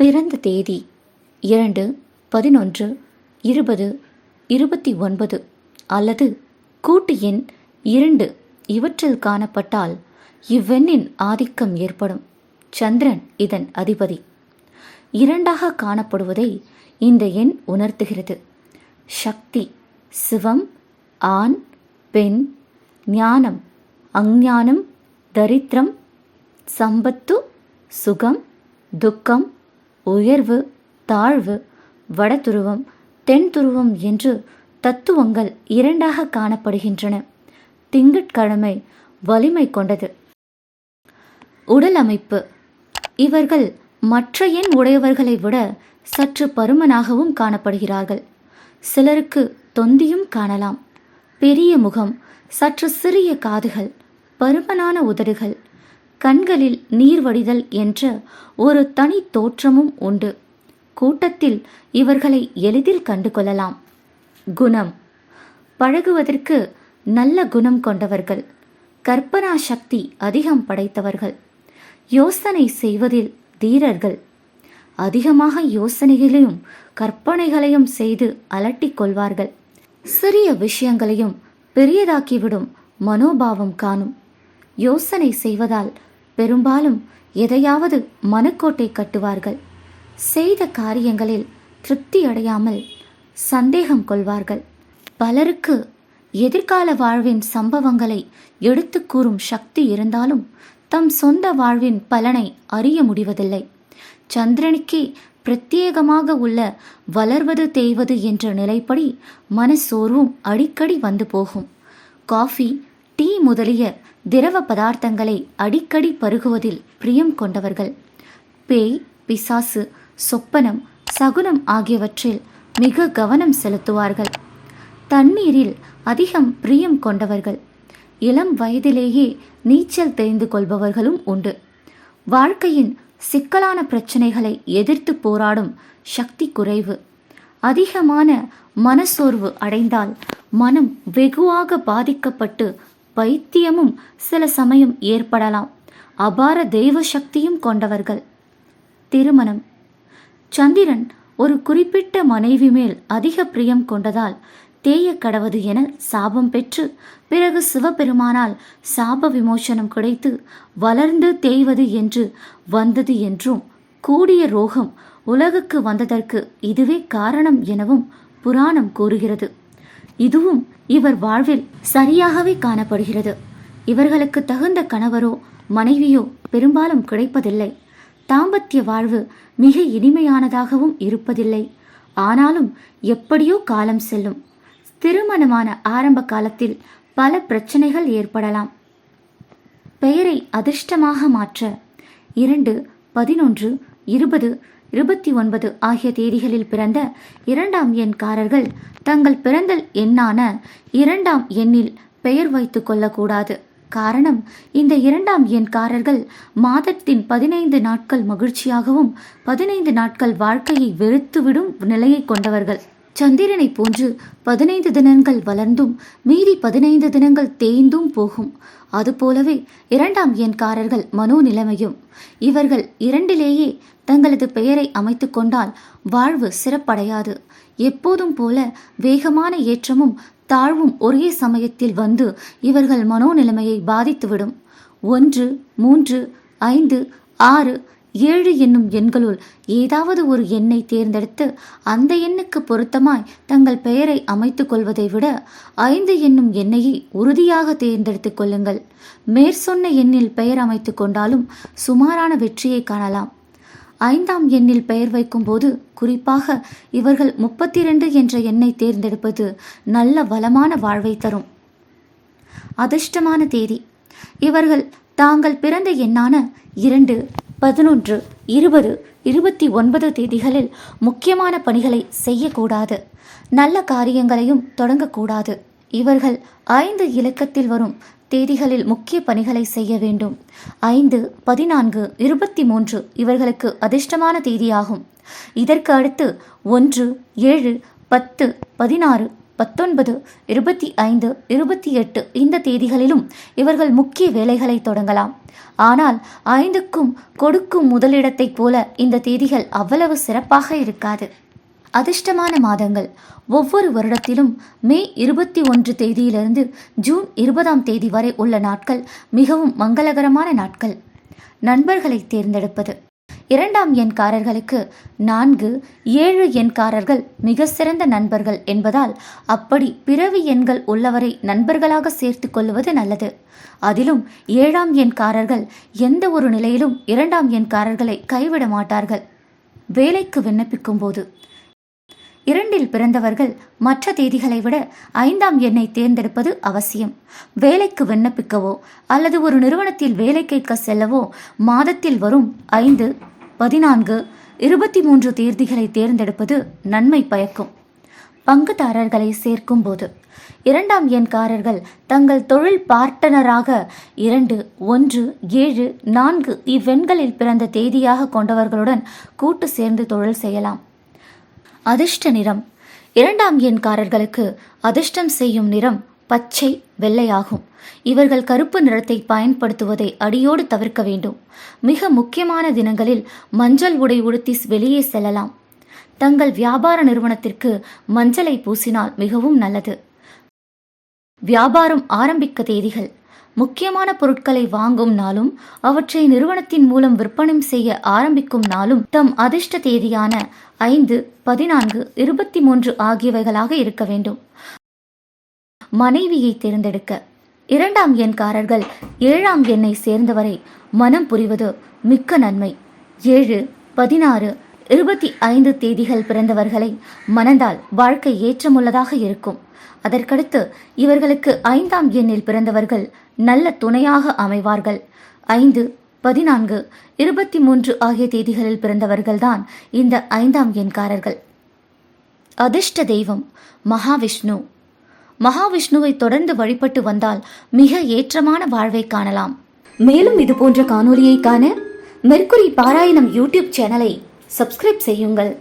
பிறந்த தேதி இரண்டு பதினொன்று இருபது இருபத்தி ஒன்பது அல்லது கூட்டு எண் இரண்டு இவற்றில் காணப்பட்டால் இவ்வெண்ணின் ஆதிக்கம் ஏற்படும். சந்திரன் இதன் அதிபதி. இரண்டாக காணப்படுவதை இந்த எண் உணர்த்துகிறது. சக்தி சிவம் ஆண் பெண் ஞானம் அஞ்ஞானம் தரித்திரம் சம்பத்து சுகம் துக்கம் உயர்வு தாழ்வு வடதுருவம் தென் துருவம் என்று தத்துவங்கள் இரண்டாக காணப்படுகின்றன. திங்கட்கிழமை வலிமை கொண்டது. உடல் அமைப்பு. இவர்கள் மற்ற எண் உடையவர்களை விட சற்று பருமனாகவும் காணப்படுகிறார்கள். சிலருக்கு தொந்தியும் காணலாம். பெரிய முகம் சற்று சிறிய காதுகள் பருமனான உதடுகள் கண்களில் நீர் வடிதல் என்ற ஒரு தனி தோற்றமும் உண்டு. கூட்டத்தில் இவர்களை எளிதில் கண்டு கொள்ளலாம் குணம். பழகுவதற்கு நல்ல குணம் கொண்டவர்கள். கற்பனா சக்தி அதிகம் படைத்தவர்கள். யோசனை செய்வதில் தீரர்கள். அதிகமாக யோசனைகளையும் கற்பனைகளையும் செய்து அலட்டிக் கொள்வார்கள். சிறிய விஷயங்களையும் பெரியதாக்கிவிடும் மனோபாவம் காணும். யோசனை செய்வதால் பெரும்பாலும் எதையாவது மனக்கோட்டை கட்டுவார்கள். செய்த காரியங்களில் திருப்தி அடையாமல் சந்தேகம் கொள்வார்கள். பலருக்கு எதிர்கால வாழ்வின் சம்பவங்களை எடுத்து கூறும் சக்தி இருந்தாலும் தம் சொந்த வாழ்வின் பலனை அறிய முடிவதில்லை. சந்திரனுக்கே பிரத்யேகமாக உள்ள வளர்வது தேய்வது என்ற நிலைப்படி மனசோர்வும் அடிக்கடி வந்து போகும். காஃபி டீ முதலிய திரவ பதார்த்தங்களை அடிக்கடி பருகுவதில் பிரியம் கொண்டவர்கள். பேய் பிசாசு சொப்பனம் சகுனம் ஆகியவற்றில் மிக கவனம் செலுத்துவார்கள். தண்ணீரில் அதிகம் பிரியம் கொண்டவர்கள். இளம் வயதிலேயே நீச்சல் தெரிந்து கொள்பவர்களும் உண்டு. வாழ்க்கையின் சிக்கலான பிரச்சனைகளை எதிர்த்து போராடும் சக்தி குறைவு. அதிகமான மனசோர்வு அடைந்தால் மனம் வெகுவாக பாதிக்கப்பட்டு பைத்தியமும் சில சமயம் ஏற்படலாம். அபார தெய்வ சக்தியும் கொண்டவர்கள். திருமணம். சந்திரன் ஒரு குறிப்பிட்ட மனைவி மேல் அதிக பிரியம் கொண்டதால் தேய கடவது என சாபம் பெற்று பிறகு சிவபெருமானால் சாப விமோசனம் கிடைத்து வளர்ந்து தேய்வது என்று வந்தது என்றும் கூடிய ரோகம் உலகுக்கு வந்ததற்கு இதுவே காரணம் எனவும் புராணம் கூறுகிறது. இதுவும் இவர் வாழ்வில் சரியாகவே காணப்படுகிறது. இவர்களுக்கு தகுந்த கணவரோ மனைவியோ பெரும்பாலும் கிடைப்பதில்லை. தாம்பத்திய வாழ்வு மிக இனிமையானதாகவும் இருப்பதில்லை. ஆனாலும் எப்படியோ காலம் செல்லும். திருமணமான ஆரம்ப காலத்தில் பல பிரச்சனைகள் ஏற்படலாம். பெயரை அதிர்ஷ்டமாக மாற்ற இரண்டு பதினொன்று இருபது இருபத்தி ஒன்பது ஆகிய தேதிகளில் பிறந்த இரண்டாம் எண்காரர்கள் தங்கள் பிறந்தல் எண்ணான இரண்டாம் எண்ணில் பெயர் வைத்து கொள்ளக்கூடாது. காரணம் இந்த இரண்டாம் எண்காரர்கள் மாதத்தின் பதினைந்து நாட்கள் மகிழ்ச்சியாகவும் பதினைந்து நாட்கள் வாழ்க்கையை வெறுத்துவிடும் நிலையை கொண்டவர்கள். சந்திரனை போன்று பதினைந்து தினங்கள் வளர்ந்தும் மீதி பதினைந்து தினங்கள் தேய்ந்தும் போகும். அதுபோலவே இரண்டாம் எண்காரர்கள் மனோநிலைமையும் இவர்கள் இரண்டிலேயே தங்களது பெயரை அமைத்து கொண்டால் வாழ்வு சிறப்படையாது. எப்போதும் போல வேகமான ஏற்றமும் தாழ்வும் ஒரே சமயத்தில் வந்து இவர்கள் மனோநிலைமையை பாதித்துவிடும். ஒன்று மூன்று ஐந்து ஆறு ஏழு என்னும் எண்களுள் ஏதாவது ஒரு எண்ணை தேர்ந்தெடுத்து அந்த எண்ணுக்கு பொருத்தமாய் தங்கள் பெயரை அமைத்துக் கொள்வதை விட ஐந்து என்னும் எண்ணையை உறுதியாக தேர்ந்தெடுத்துக் கொள்ளுங்கள். மேற்சொன்ன எண்ணில் பெயர் அமைத்து கொண்டாலும் சுமாரான வெற்றியை காணலாம். ஐந்தாம் எண்ணில் பெயர் வைக்கும்போது குறிப்பாக இவர்கள் முப்பத்தி ரெண்டு என்ற எண்ணை தேர்ந்தெடுப்பது நல்ல வளமான வாழ்வை தரும். அதிர்ஷ்டமான தேதி. இவர்கள் தாங்கள் பிறந்த எண்ணான இரண்டு பதினொன்று இருபது இருபத்தி ஒன்பது தேதிகளில் முக்கியமான பணிகளை செய்யக்கூடாது. நல்ல காரியங்களையும் தொடங்கக்கூடாது. இவர்கள் ஐந்து இலக்கத்தில் வரும் தேதிகளில் முக்கிய பணிகளை செய்ய வேண்டும். ஐந்து பதினான்கு இருபத்தி மூன்று இவர்களுக்கு அதிர்ஷ்டமான தேதியாகும். இதற்கு அடுத்து ஒன்று ஏழு பத்து பதினாறு பத்தொன்பது இருபத்தி ஐந்து இருபத்தி எட்டு இந்த தேதிகளிலும் இவர்கள் முக்கிய வேலைகளை தொடங்கலாம். ஆனால் ஐந்துக்கும் கொடுக்கும் முதலிடத்தைப் போல இந்த தேதிகள் அவ்வளவு சிறப்பாக இருக்காது. அதிர்ஷ்டமான மாதங்கள். ஒவ்வொரு வருடத்திலும் மே இருபத்தி ஒன்று தேதியிலிருந்து ஜூன் இருபதாம் தேதி வரை உள்ள நாட்கள் மிகவும் மங்களகரமான நாட்கள். நண்பர்களை தேர்ந்தெடுப்பது. இரண்டாம் எண்காரர்களுக்கு நான்கு ஏழு எண்காரர்கள் மிக சிறந்த நண்பர்கள் என்பதால் அப்படி பிறவி எண்கள் உள்ளவரை நண்பர்களாக சேர்த்து கொள்வது நல்லது. அதிலும் ஏழாம் எண்காரர்கள் எந்த ஒரு நிலையிலும் இரண்டாம் எண்காரர்களை கைவிட மாட்டார்கள். வேலைக்கு விண்ணப்பிக்கும் போது இரண்டில் பிறந்தவர்கள் மற்ற தேதிகளை விட ஐந்தாம் எண்ணை தேர்ந்தெடுப்பது அவசியம். வேலைக்கு விண்ணப்பிக்கவோ அல்லது ஒரு நிறுவனத்தில் வேலை கேட்க செல்லவோ மாதத்தில் வரும் ஐந்து பதினான்கு இருபத்தி மூன்று தேதிகளை தேர்ந்தெடுப்பது நன்மை பயக்கும். பங்குதாரர்களை சேர்க்கும் போது இரண்டாம் எண்காரர்கள் தங்கள் தொழில் பார்ட்டனராக இரண்டு ஒன்று ஏழு நான்கு இவ்வெண்களில் பிறந்த தேதியாக கொண்டவர்களுடன் கூட்டு சேர்ந்து தொழில் செய்யலாம். அதிர்ஷ்ட நிறம் இரண்டாம் எண்காரர்களுக்கு அதிர்ஷ்டம் செய்யும் நிறம் பச்சை வெள்ளையாகும். இவர்கள் கருப்பு நிறத்தை பயன்படுத்துவதை அடியோடு தவிர்க்க வேண்டும். மிக முக்கியமான தினங்களில் மஞ்சள் உடை உடுத்தி வெளியே செல்லலாம். தங்கள் வியாபார நிறுவனத்திற்கு மஞ்சளை பூசினால் மிகவும் நல்லது. வியாபாரம் ஆரம்பிக்க தேதிகள். முக்கியமான பொருட்களை வாங்கும் நாளும் அவற்றை நிறுவனத்தின் மூலம் விற்பனை செய்ய ஆரம்பிக்கும் நாளும் தம் அதிர்ஷ்ட தேதியான ஐந்து பதினான்கு இருபத்தி மூன்று ஆகியவைகளாக இருக்க வேண்டும். மனைவியை தேர்ந்தெடுக்க. இரண்டாம் எண்காரர்கள் ஏழாம் எண்ணை சேர்ந்தவரை மனம் புரிவது மிக்க நன்மை. ஏழு பதினாறு இருபத்தி ஐந்து தேதிகள் பிறந்தவர்களை மணந்தால் வாழ்க்கை ஏற்றமுள்ளதாக இருக்கும். அதற்கடுத்து இவர்களுக்கு ஐந்தாம் எண்ணில் பிறந்தவர்கள் நல்ல துணையாக அமைவார்கள். ஐந்து பதினான்கு இருபத்தி மூன்று ஆகிய தேதிகளில் பிறந்தவர்கள்தான் இந்த ஐந்தாம் எண்காரர்கள். அதிர்ஷ்ட தெய்வம் மகாவிஷ்ணு. மகாவிஷ்ணுவை தொடர்ந்து வழிபட்டு வந்தால் மிக ஏற்றமான வாழ்வை காணலாம். மேலும் இது போன்ற காணொலியை காண மெர்குரி பாராயணம் யூடியூப் சேனலை சப்ஸ்கிரைப் செய்யுங்கள்.